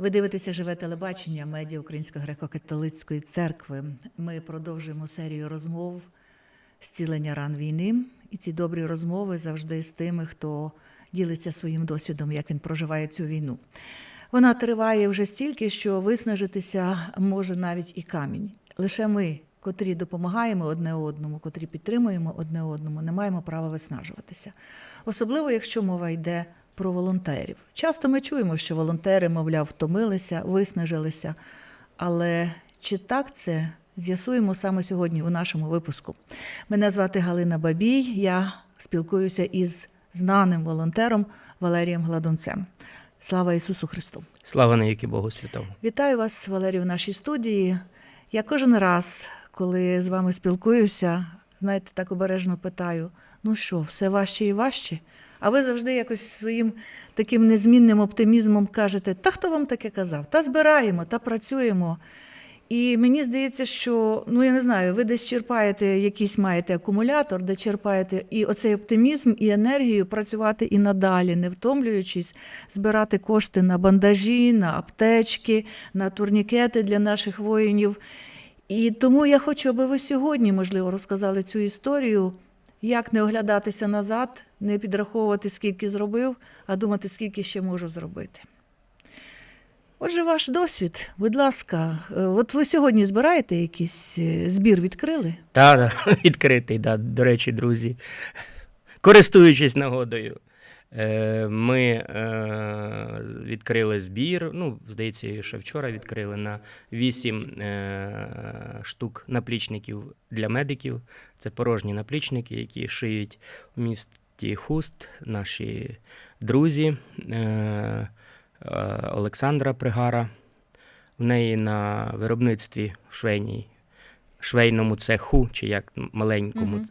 Ви дивитеся живе телебачення медіа Української греко-католицької церкви. Ми продовжуємо серію розмов зцілення ран війни. І ці добрі розмови завжди з тими, хто ділиться своїм досвідом, як він проживає цю війну. Вона триває вже стільки, що виснажитися може навіть і камінь. Лише ми, котрі допомагаємо одне одному, котрі підтримуємо одне одному, не маємо права виснажуватися. Особливо, якщо мова йде про волонтерів. Часто ми чуємо, що волонтери, мовляв, втомилися, виснажилися. Але чи так це з'ясуємо саме сьогодні у нашому випуску? Мене звати Галина Бабій. Я спілкуюся із знаним волонтером Валерієм Гладунцем. Слава Ісусу Христу! Слава навіки Богу Святому. Вітаю вас, Валерію, в нашій студії. Я кожен раз, коли з вами спілкуюся, знаєте, так обережно питаю: ну що, все важче і важче? А ви завжди якось своїм таким незмінним оптимізмом кажете: та хто вам таке казав? Та збираємо, та працюємо. І мені здається, що ну я не знаю, ви десь черпаєте якийсь маєте акумулятор, де черпаєте і оцей оптимізм, і енергію працювати і надалі, не втомлюючись, збирати кошти на бандажі, на аптечки, на турнікети для наших воїнів. І тому я хочу, аби ви сьогодні, можливо, розказали цю історію, як не оглядатися назад, не підраховувати, скільки зробив, а думати, скільки ще можу зробити. Отже, ваш досвід, будь ласка, е, от ви сьогодні збираєте якийсь е, збір, відкрили? Та, да, відкритий, да. до речі, друзі. Користуючись нагодою, е, ми відкрили збір. Ну, здається, ще вчора відкрили на 8 е, штук наплічників для медиків. Це порожні наплічники, які шиють в місті Хуст наші друзі. Е, е, Олександра Пригара. В неї на виробництві в швейній, швейному цеху, чи як маленькому, Мгм.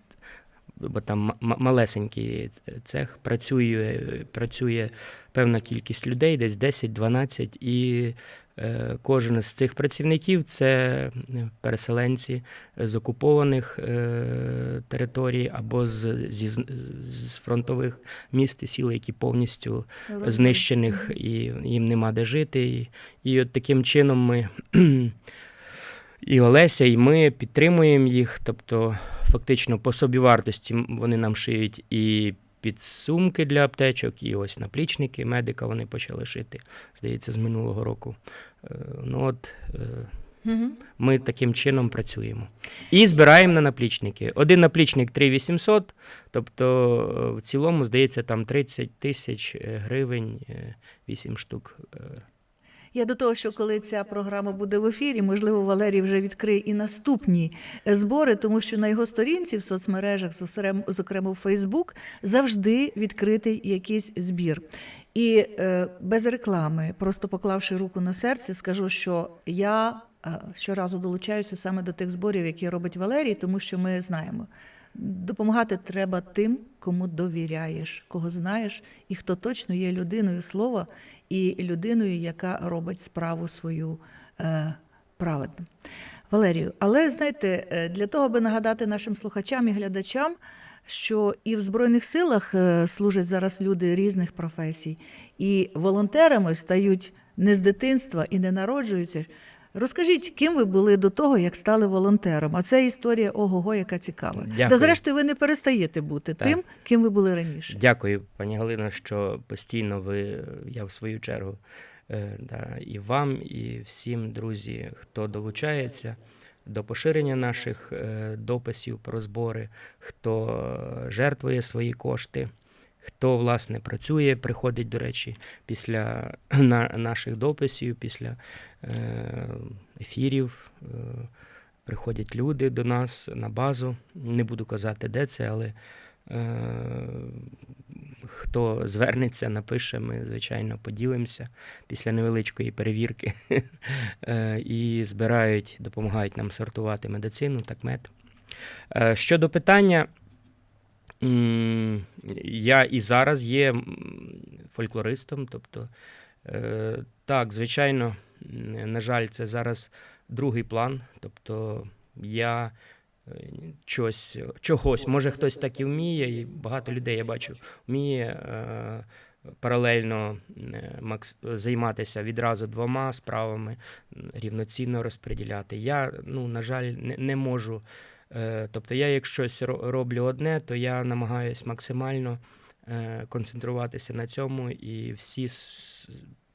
бо там малесенький цех, працює, працює певна кількість людей, десь 10-12, і кожен з цих працівників це е, переселенці з окупованих е, територій або з, зі, з- фронтових міст і сіл, які повністю знищених, і їм нема де жити. І, і от таким чином ми і Олеся, і ми підтримуємо їх. Тобто, фактично, по собівартості м- вони нам шиють і підсумки для аптечок, і ось наплічники медика вони почали шити, здається, з минулого року. Е, Ну от е, Угу. ми таким чином працюємо. І збираємо на наплічники. Один наплічник 3800, тобто е, в цілому, здається, там 30 тисяч гривень, 8 штук. Я до того, що коли ця програма буде в ефірі, можливо, Валерій вже відкриє і наступні збори, тому що на його сторінці в соцмережах, зокрема в Фейсбук, завжди відкритий якийсь збір. І е, без реклами, просто поклавши руку на серце, скажу, що я е, щоразу долучаюся саме до тих зборів, які робить Валерій, тому що ми знаємо. Допомагати треба тим, кому довіряєш, кого знаєш, і хто точно є людиною слова і людиною, яка робить справу свою е, праведно. Валерію, але знаєте, е, для того, аби нагадати нашим слухачам і глядачам, що і в Збройних силах е, служать зараз люди різних професій, і волонтерами стають не з дитинства і не народжуються. Розкажіть, ким ви були до того, як стали волонтером? А це історія ого-го, яка цікава. Дякую. Та зрештою, ви не перестаєте бути Так. тим, ким ви були раніше. Дякую, пані Галино, що постійно ви, я в свою чергу, е, да, і вам, і всім, друзі, хто долучається до поширення наших е, дописів про збори, хто жертвує свої кошти. Хто власне працює, приходить, до речі, після на, наших дописів, після е, ефірів, е, приходять люди до нас на базу. Не буду казати, де це, але е, хто звернеться, напише, ми, звичайно, поділимося після невеличкої перевірки Е, і збирають, допомагають нам сортувати медицину, так мед. Е, Щодо питання, я і зараз є фольклористом, тобто, е, так, звичайно, на жаль, це зараз другий план. Тобто я е, чогось, чогось, може хтось так і вміє, і багато людей я бачу, вміє е, паралельно займатися відразу двома справами, рівноцінно розподіляти. Я, ну, на жаль, не можу. Е, Тобто, я як роблю одне, то я намагаюсь максимально е, концентруватися на цьому і всі,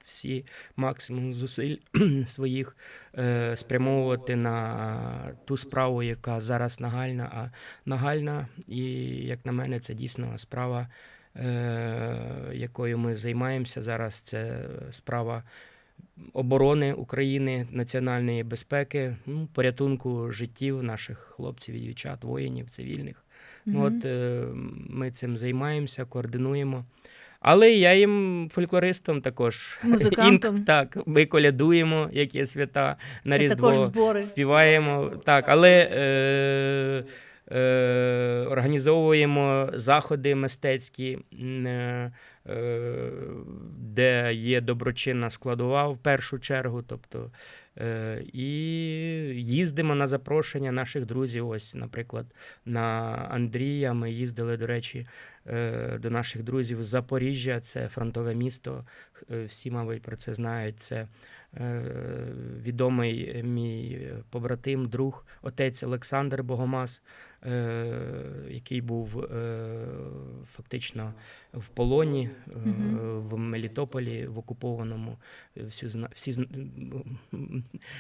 всі максимум зусиль своїх е, спрямовувати на ту справу, яка зараз нагальна, а нагальна, і як на мене, це дійсно справа, якою ми займаємося зараз. Це справа оборони України, національної безпеки, ну, порятунку життів наших хлопців і дівчат, воїнів, цивільних. Ну, Мгм. От е, ми цим займаємося, координуємо. Але я їм фольклористом також. Музикантом. Інк- так, ми колядуємо, як є свята на Це Різдво. також збори. Співаємо, так, але е, е, організовуємо заходи мистецькі, е, е, де є доброчинна складова в першу чергу. Тобто, і їздимо на запрошення наших друзів. Ось, наприклад, на Андрія ми їздили, до речі, до наших друзів з Запоріжжя, це фронтове місто. Всі, мабуть, про це знають. Це відомий мій побратим, друг, отець Олександр Богомаз, який був е, фактично в полоні е, в Мелітополі, в окупованому. Всі, всі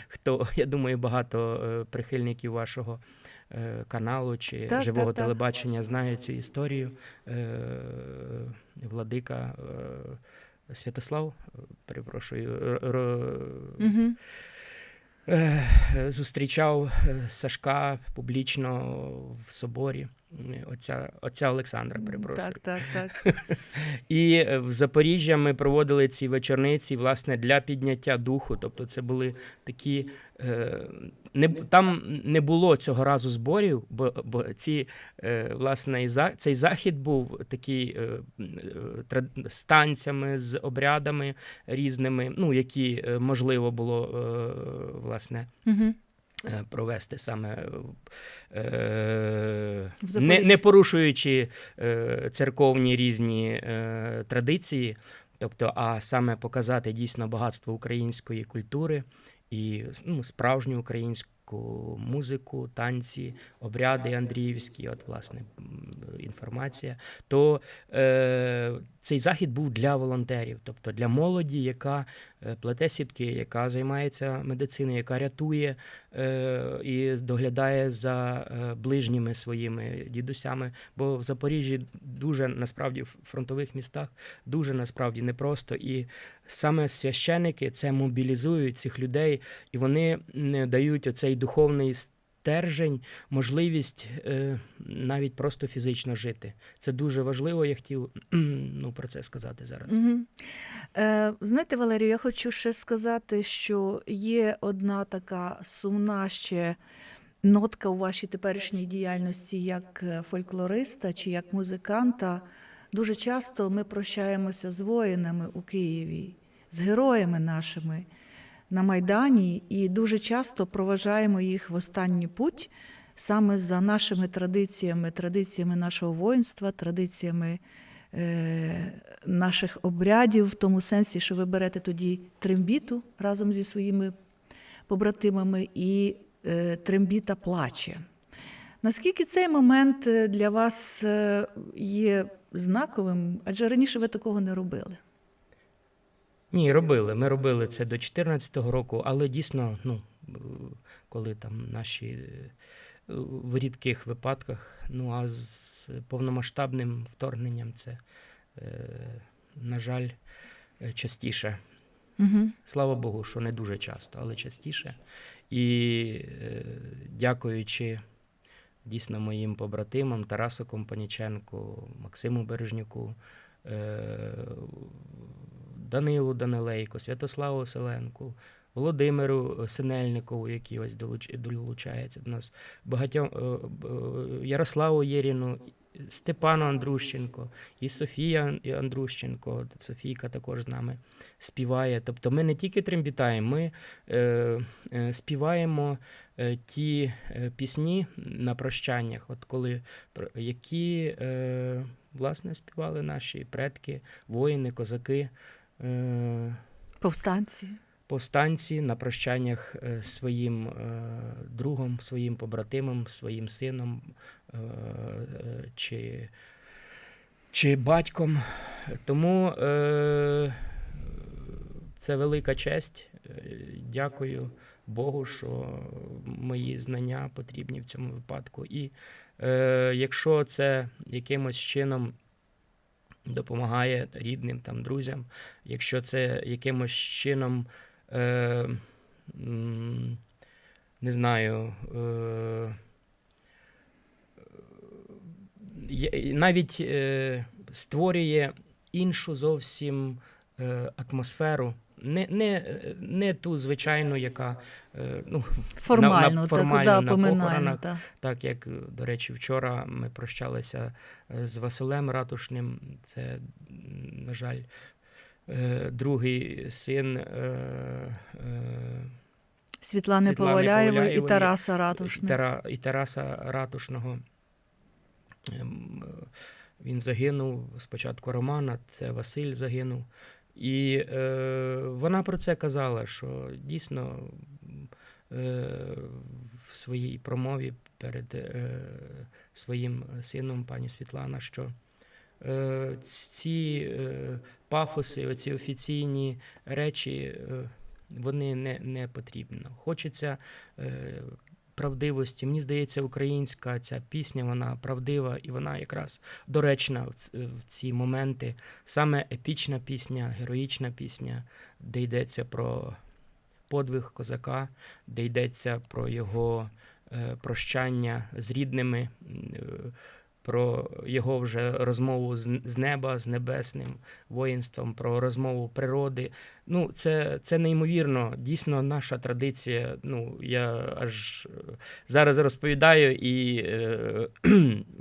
хто, я думаю, багато е, прихильників вашого е, каналу чи Так, живого так, так. телебачення знають цю історію. Е, Владика е, Святослав, е, перепрошую, е, зустрічав е, Сашка публічно в соборі. Отця, отця Олександра, перепрошую. Так, так, так. І е, в Запоріжжя ми проводили ці вечорниці власне для підняття духу. Тобто, це були такі. Е, не, там не було цього разу зборів, бо, бо ці, е, власне, цей захід був такий з танцями, з обрядами різними, ну, які можливо було власне Мгм. Е, провести саме е, не, не порушуючи е, церковні різні е, традиції, тобто, а саме показати дійсно багатство української культури і ну, справжню українську музику, танці, обряди Андріївські, от власне інформація. То е, цей захід був для волонтерів, тобто для молоді, яка е, плете сітки, яка займається медициною, яка рятує е, і доглядає за е, ближніми своїми дідусями. Бо в Запоріжжі дуже насправді в фронтових містах дуже насправді непросто. І саме священики це мобілізують цих людей, і вони дають оцей духовний стержень, можливість е, навіть просто фізично жити. Це дуже важливо. Я хотів ну, про це сказати зараз. Мгм. Е, знаєте, Валерію, я хочу ще сказати, що є одна така сумна ще нотка у вашій теперішній діяльності як е, фольклориста чи як музиканта. Дуже часто ми прощаємося з воїнами у Києві, з героями нашими на Майдані, і дуже часто проважаємо їх в останній путь саме за нашими традиціями, традиціями нашого воїнства, традиціями е, наших обрядів, в тому сенсі, що ви берете тоді трембіту разом зі своїми побратимами, і е, трембіта плаче. Наскільки цей момент е, для вас е, є знаковим? Адже раніше ви такого не робили. Ні, робили. Ми робили це до 2014 року, але дійсно, ну, е, коли там наші е, в рідких випадках, ну а з повномасштабним вторгненням це, е, на жаль, частіше. Угу. Слава Богу, що не дуже часто, але частіше. І дякуючи дійсно моїм побратимам Тарасу Компаніченку, Максиму Бережнюку, Данилу Данилейко, Святославу Оселенку, Володимиру Синельникову, який ось долуч- долучається до нас, багатьом е, Ярославу Єріну, Степану Андрущенко, і Софія Андрущенко, Софійка також з нами співає. Тобто ми не тільки трембітаємо, ми е, е, співаємо е, ті е, пісні на прощаннях, от коли, які е, власне, співали наші предки, воїни, козаки, е, Повстанці. повстанці на прощаннях е, своїм е, другом, своїм побратимом, своїм сином чи, чи батьком. Тому це велика честь. Е, Дякую Богу, що мої знання потрібні в цьому випадку. І е, якщо це якимось чином допомагає рідним там, друзям, якщо це якимось чином, е, не знаю, е, навіть е, створює іншу зовсім е, атмосферу. Не, не, не ту звичайну, яка е, ну, Формально, так, формально да, на похоронах. Так. так як, до речі, вчора ми прощалися е, з Василем Ратушним. Це, на жаль, е, другий син Світлани, Світлани Поваляєвої і Тараса Ратушного. Тара, і Тараса Ратушного. Ем, Він загинув спочатку Романа, це Василь загинув. І е, вона про це казала, що дійсно е, в своїй промові перед е, своїм сином, пані Світлана, що е, ці е, пафоси, оці офіційні речі, е, вони не, не потрібно. Хочеться е, правдивості. Мені здається, українська ця пісня, вона правдива і вона якраз доречна в, ці моменти. Саме епічна пісня, героїчна пісня, де йдеться про подвиг козака, де йдеться про його е, прощання з рідними, е, про його вже розмову з, неба, з небесним воїнством, про розмову природи. Ну, це, це неймовірно. Дійсно, наша традиція. Ну, я аж е, зараз розповідаю і е,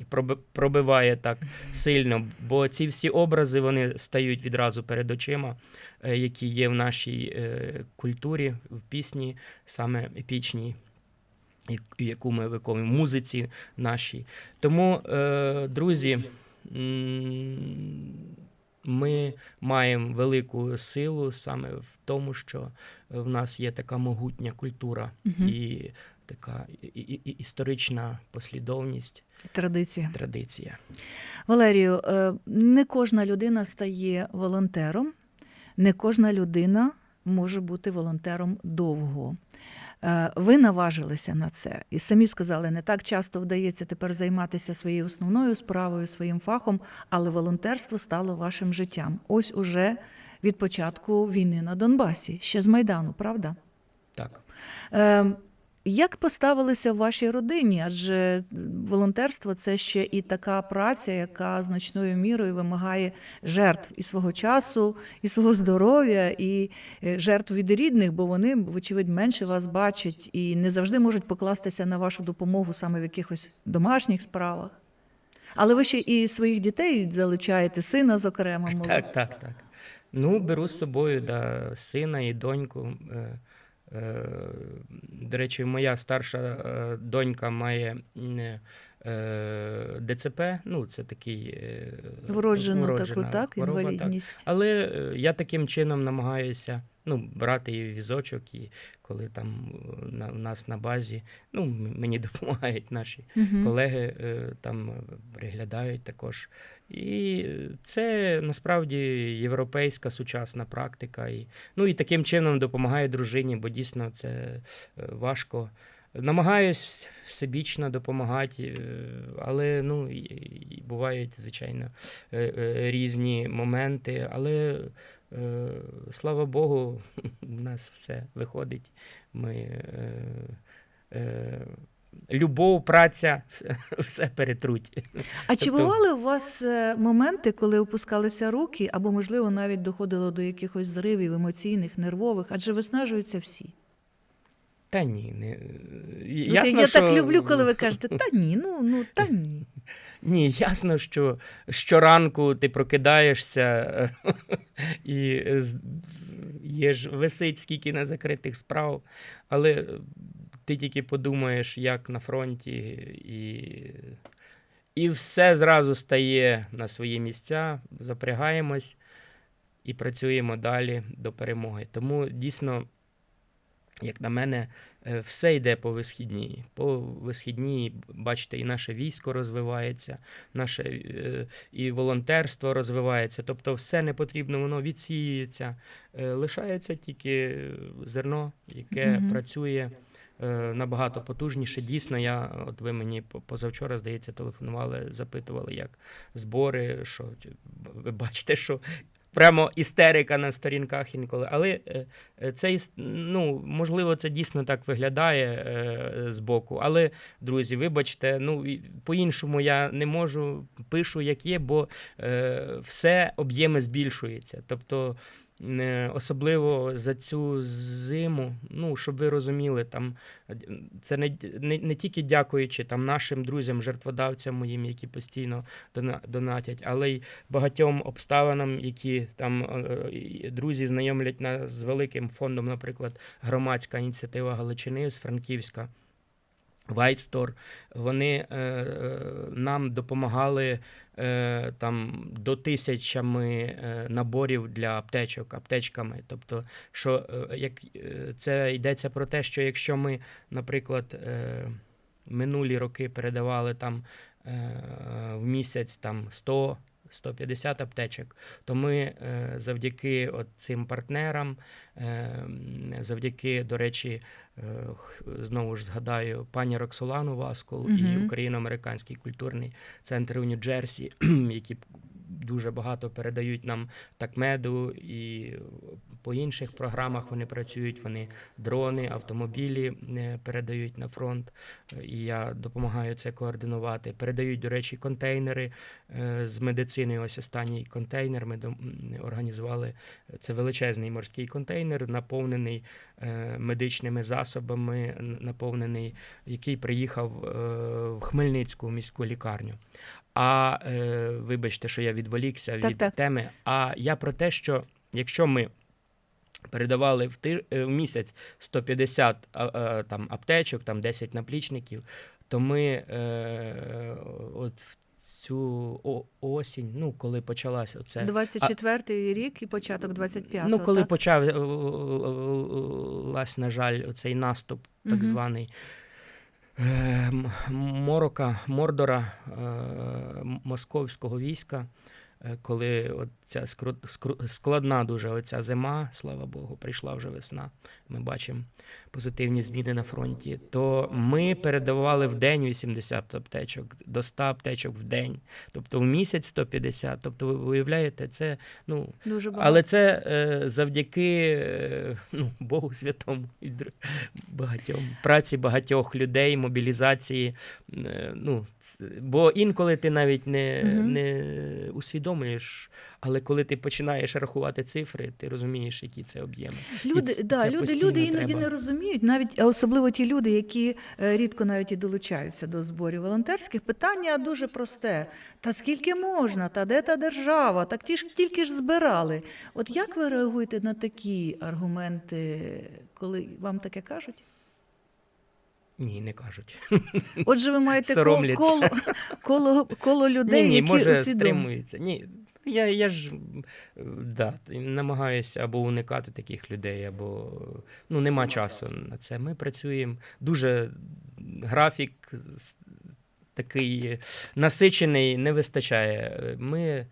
пробиває так сильно, бо ці всі образи вони стають відразу перед очима, е, які є в нашій е, культурі, в пісні, саме епічній. Як- Яку ми виконуємо в музиці нашій. Тому, е, друзі, ми маємо велику силу саме в тому, що в нас є така могутня культура Мгм. і така і, і, і- історична послідовність, Традиція. традиція. Валерію, е, не кожна людина стає волонтером, не кожна людина може бути волонтером довго. Е, Ви наважилися на це і самі сказали, не так часто вдається тепер займатися своєю основною справою, своїм фахом, але волонтерство стало вашим життям. Ось уже від початку війни на Донбасі, ще з Майдану, правда? Так. Е, Як поставилися в вашій родині? Адже волонтерство це ще і така праця, яка значною мірою вимагає жертв і свого часу, і свого здоров'я, і е, жертв від рідних, бо вони, вочевидь, менше вас бачать і не завжди можуть покластися на вашу допомогу саме в якихось домашніх справах. Але ви ще і своїх дітей залучаєте, сина, зокрема, мов- Так, так, так. Ну, беру з собою да, сина і доньку. Е, До речі, моя старша е, донька має ДЦП, ну, це такий е, вроджену вроджена таку так, хвороба, так. інвалідність. Але е, я таким чином намагаюся ну, брати її візочок, і коли там е, на, в нас на базі, ну, мені допомагають наші Мгм. колеги е, там е, приглядають також. І це насправді європейська сучасна практика. І, ну і таким чином допомагаю дружині, бо дійсно це е, важко. Намагаюсь всебічно допомагати, е, але ну, бувають, звичайно, е, е, різні моменти. Але слава Богу, в нас все виходить. Ми любов, праця, все, перетруть. А чи Тобто- бували у вас моменти, коли опускалися руки, або, можливо, навіть доходило до якихось зривів емоційних, нервових, адже виснажуються всі? Та ні, не Ну, ясно, я я що... так люблю, коли ви кажете, та ні, ну, ну та ні. Ні, ясно, що щоранку ти прокидаєшся і є ж висить скільки незакритих справ, але ти тільки подумаєш, як на фронті, і, і все зразу стає на свої місця, запрягаємось і працюємо далі до перемоги. Тому дійсно, як на мене, е, все йде по висхідній. По висхідній, бачите, і наше військо розвивається, наше е, і волонтерство розвивається. Тобто, все не потрібно, воно відсіюється. Е, Лишається тільки зерно, яке Мгм. працює. е, Набагато потужніше. Дійсно, я от ви мені по- позавчора, здається, телефонували, запитували, як збори. Що ви бачите, що прямо істерика на сторінках інколи. Але е, е, це ну, можливо, це дійсно так виглядає з боку. Але, друзі, вибачте, ну по-іншому я не можу, пишу, як є, бо е, все об'єми збільшуються. Тобто. Е, Особливо за цю зиму, ну щоб ви розуміли, там е, це не, не, не тільки дякуючи там нашим друзям, жертводавцям моїм, які постійно дона- донатять, але й багатьом обставинам, які там е, друзі знайомлять нас з великим фондом, наприклад, громадська ініціатива Галичини з Франківська. Store, вони е, е, нам допомагали е, там до тисячами е, наборів для аптечок, аптечками. Тобто, що е, як е, це йдеться про те, що якщо ми, наприклад, е, минулі роки передавали там е, в місяць там 100 150 аптечок, то ми е, завдяки от цим партнерам, е, завдяки, до речі, е, знову ж згадаю пані Роксолану Васкол і Україно-американський культурний центр у Нью-Джерсі, які дуже багато передають нам такмеду і по інших програмах вони працюють. Вони дрони, автомобілі е, передають на фронт, е, і я допомагаю це координувати. Передають, до речі, контейнери е, з медициною. Ось останній контейнер. Ми організували це величезний морський контейнер, наповнений медичними засобами, наповнений, який приїхав в Хмельницьку міську лікарню. А е, вибачте, що я відволікся Так, від так. теми. А я про те, що якщо ми передавали в, ти, е, в місяць 150 а, а, там, аптечок, там 10 наплічників, то ми е, от в цю осінь, ну коли почалася оце. 24-й рік і початок 25-го. Ну, коли так? почав, е, е, на жаль, оцей наступ, так Мгм. званий Морока, Мордора, е, московського війська, е, коли от ця складна дуже оця зима, слава Богу, прийшла вже весна. Ми бачимо позитивні зміни на фронті. То ми передавали в день 80 аптечок, до 100 аптечок в день, тобто в місяць 150. Тобто, ви уявляєте, це ну Дуже багато. але це е, завдяки е, ну, Богу Святому і багатьом праці багатьох людей, мобілізації. е, ну, бо інколи ти навіть не, Мгм. не усвідомлюєш, але коли ти починаєш рахувати цифри, ти розумієш, які це об'єми. Люди, це- да, це люди, люди іноді треба. не розуміють, навіть а особливо ті люди, які е, рідко навіть і долучаються до зборів волонтерських. Питання дуже просте: та скільки можна, та де та держава? Так ті ж тільки ж збирали. От як ви реагуєте на такі аргументи, коли вам таке кажуть? Ні, не кажуть. Отже, ви маєте кол- коло, коло, коло людей, ні, ні, які може усвідомлюють. стримуються. Ні. Я, я ж да, намагаюся або уникати таких людей, або ну, нема часу на це. Ми працюємо дуже графік такий насичений, не вистачає. Ми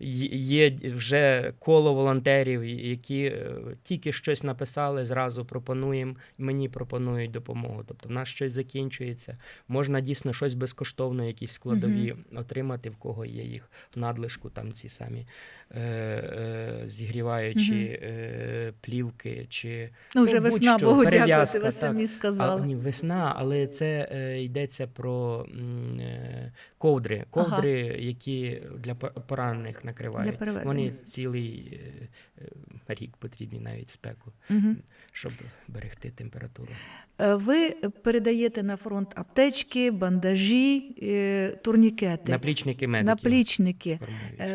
є вже коло волонтерів, які е, тільки щось написали, зразу пропонуємо, мені пропонують допомогу. Тобто в нас щось закінчується. Можна дійсно щось безкоштовно, якісь складові отримати, в кого є їх в надлишку, там ці самі е, е, зігріваючі Мгм. е, плівки чи Ну, вже Ну, весна, будь-що, Богу дякувати, ви самі сказали. а, ні, весна, але це е, йдеться про м, е, ковдри, ковдри, які для поранених накривають. Для. Вони цілий е, е, рік потрібні навіть спеку, Мгм. щоб берегти температуру. Е, Ви передаєте на фронт аптечки, бандажі, турнікети, Наплічники медиків наплічники.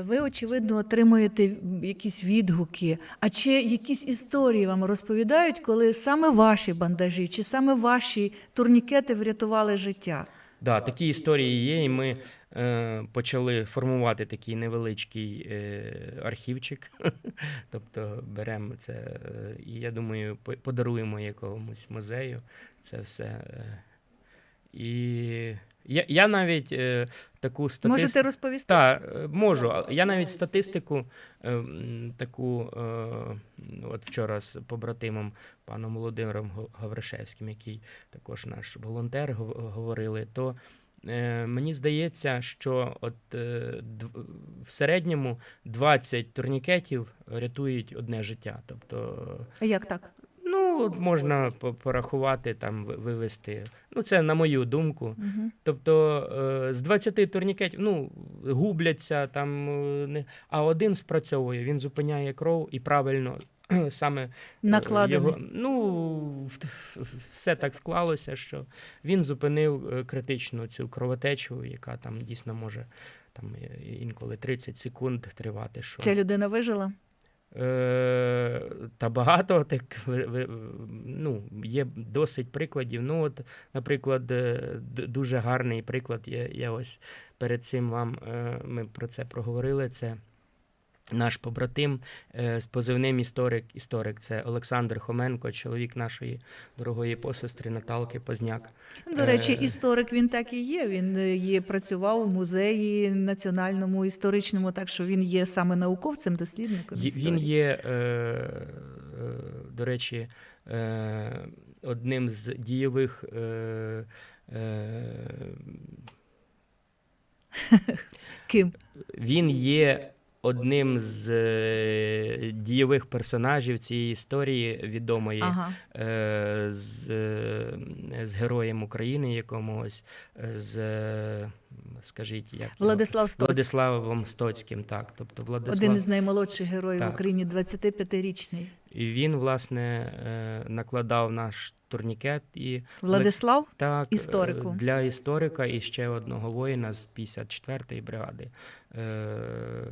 Ви, очевидно, отримуєте якісь відгуки. А чи якісь історії вам розповідають, коли саме ваші бандажі чи саме ваші турнікети врятували життя? Да, такі історії є, і ми почали формувати такий невеличкий е, архівчик. тобто беремо це, е, і я думаю, подаруємо якомусь музею це все. е. І я, я навіть е, таку статистику. Можете розповісти? Так, е, можу. Я навіть статистику е, таку, е, от вчора з побратимом паном Володимиром Гавришевським, який також наш волонтер, говорили, то е, мені здається, що от е, в середньому 20 турнікетів рятують одне життя. Тобто, А Як так? ну, можна порахувати, там вивести. Ну, це на мою думку. Угу. Тобто е, з 20 турнікетів ну, губляться, там, е, не... а один спрацьовує, він зупиняє кров і правильно саме е, Накладений. Його, ну, все так склалося, що він зупинив е, критичну цю кровотечу, яка там дійсно може там, е, інколи 30 секунд тривати. Що... Ця людина вижила? Та багато так ну, є досить прикладів. Ну, от, наприклад, дуже гарний приклад. Я, я ось перед цим вам ми про це проговорили. Це наш побратим е, з позивним історик. Історик це Олександр Хоменко, чоловік нашої дорогої посестри Наталки Позняк. До речі, Е. історик він так і є. Він е, є, працював у музеї національному історичному, так що він є саме науковцем, дослідником. Історії. Він є, до речі, одним з дієвих. Ким? він є одним з е, дієвих персонажів цієї історії відомої Ага. е, з, е, з героєм України якомусь, з, е, скажіть, як? Владислав Стоц, Владиславом Стоцьким, так. Тобто Владислав... один із наймолодших героїв Так. в Україні, 25-річний. І він, власне, е, накладав наш турнікет і Владислав? так, Історику. для історика і ще одного воїна з 54-ї бригади. Е,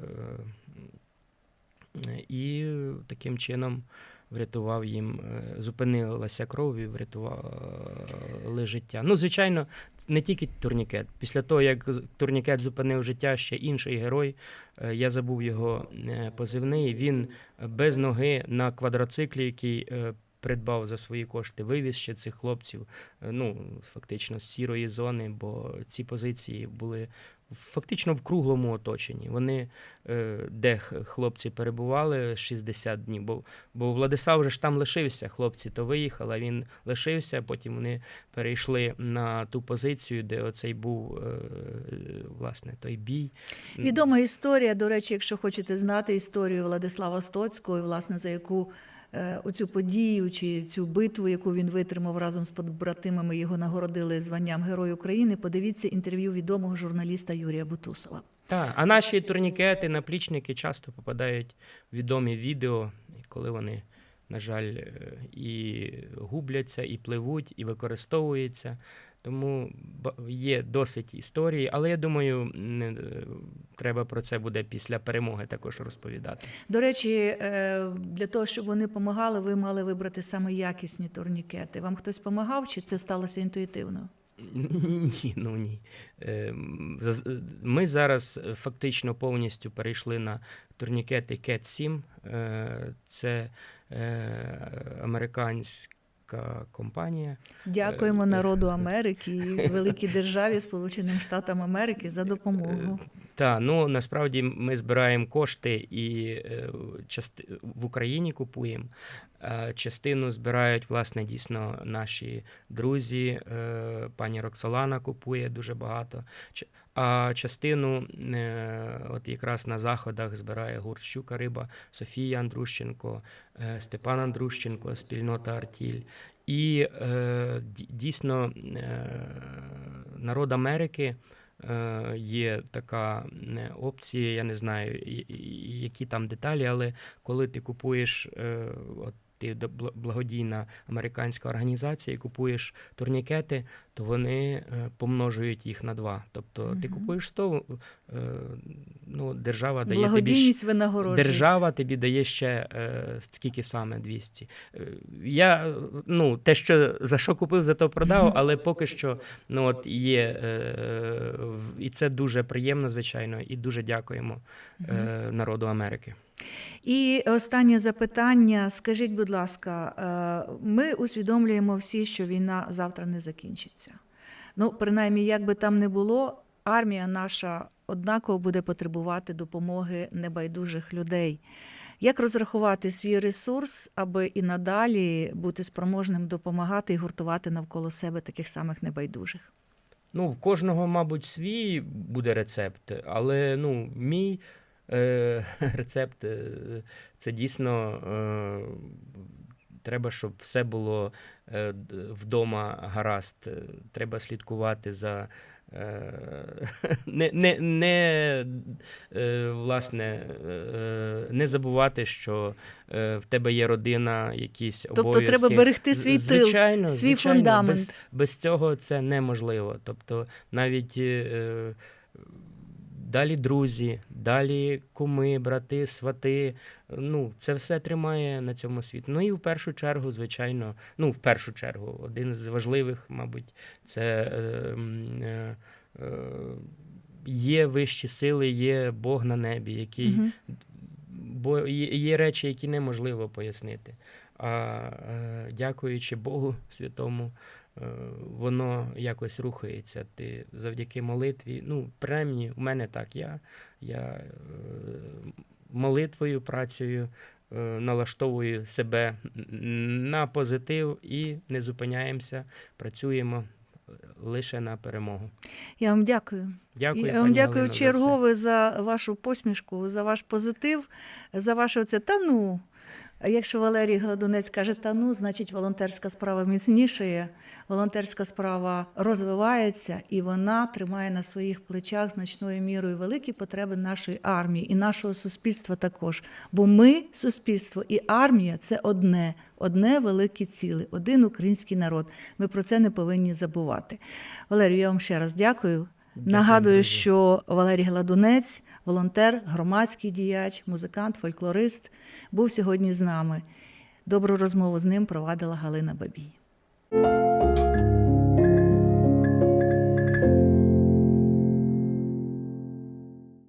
І таким чином врятував їм, е, зупинилася кров і врятували життя. Ну, звичайно, не тільки турнікет. Після того, як турнікет зупинив життя, ще інший герой, е, я забув його позивний. Він без ноги на квадроциклі, який придбав за свої кошти, вивіз ще цих хлопців, ну, фактично з сірої зони, бо ці позиції були фактично в круглому оточенні. Вони, е, де хлопці перебували 60 днів, бо, бо Владислав вже ж там лишився, хлопці то виїхали, він лишився, потім вони перейшли на ту позицію, де оцей був, е, власне, той бій. Відома історія, до речі, якщо хочете знати історію Владислава Стоцького, власне, за яку оцю подію чи цю битву, яку він витримав разом з побратимами, його нагородили званням Герой України. Подивіться інтерв'ю відомого журналіста Юрія Бутусова. Так, а наші турнікети, наплічники часто попадають в відомі відео, коли вони, на жаль, е, і губляться, і пливуть, і використовуються. Тому є досить історії, але я думаю, не, е, треба про це буде після перемоги також розповідати. До речі, е, для того, щоб вони допомагали, ви мали вибрати саме якісні турнікети. Вам хтось допомагав, чи це сталося інтуїтивно? Ні, ну ні. Ем, Ми зараз е, фактично повністю перейшли на турнікети CAT 7. Е, Це е, американська компанія. Дякуємо Е, народу Америки і великій державі Сполученим Штатам Америки за допомогу. Та ну насправді ми збираємо кошти і е, части в Україні купуємо. Частину збирають власне дійсно наші друзі. Е, Пані Роксолана купує дуже багато. А частину, е, от якраз на заходах збирає гурт Щука Риба, Софія Андрущенко, е, Степан Андрущенко, спільнота Артіль. І е, дійсно народ Америки. Є така опція, я не знаю, які там деталі, але коли ти купуєш от ти благодійна американська організація, і купуєш турнікети, то вони е, помножують їх на два. Тобто ти купуєш 100, е, ну, держава дає тобі. винагороджує. Держава тобі дає ще е, скільки саме 200. Е, Я ну те, що за що купив, за то продав, але поки що ну от є і це дуже приємно, звичайно, і дуже дякуємо е, народу Америки. І останнє запитання. Скажіть, будь ласка, е, ми усвідомлюємо всі, що війна завтра не закінчиться. Ну, принаймні, як би там не було, армія наша однаково буде потребувати допомоги небайдужих людей. Як розрахувати свій ресурс, аби і надалі бути спроможним допомагати і гуртувати навколо себе таких самих небайдужих? Ну, кожного, мабуть, свій буде рецепт, але ну, мій е, рецепт е, це дійсно е, треба, щоб все було е, вдома гаразд. Треба слідкувати за. Не, не, не, власне, не забувати, що в тебе є родина, якісь Тобто обов'язки. треба берегти свій тил, звичайно, свій звичайно, фундамент. Без, без цього це неможливо. Тобто навіть далі друзі, далі куми, брати, свати. Ну, це все тримає на цьому світ. Ну і в першу чергу, звичайно, ну, в першу чергу, один з важливих, мабуть, це е, е, е, є вищі сили, є Бог на небі, який Мгм. бо є, є речі, які неможливо пояснити. А е, дякуючи Богу Святому, воно якось рухається. Ти завдяки молитві. Ну, принаймні, у мене так. Я, я е, молитвою, працею е, налаштовую себе на позитив і не зупиняємося, працюємо лише на перемогу. Я вам дякую. Дякую. Я вам дякую Галино, за чергове за вашу посмішку, за ваш позитив, за ваше оце та ну. А якщо Валерій Гладунець каже та ну, значить волонтерська справа міцнішає, волонтерська справа розвивається і вона тримає на своїх плечах значною мірою великі потреби нашої армії і нашого суспільства також. Бо ми, суспільство і армія це одне, одне велике ціле, один український народ. Ми про це не повинні забувати. Валерію, я вам ще раз дякую. Нагадую, що Валерій Гладунець, волонтер, громадський діяч, музикант, фольклорист, був сьогодні з нами. Добру розмову з ним провадила Галина Бабій.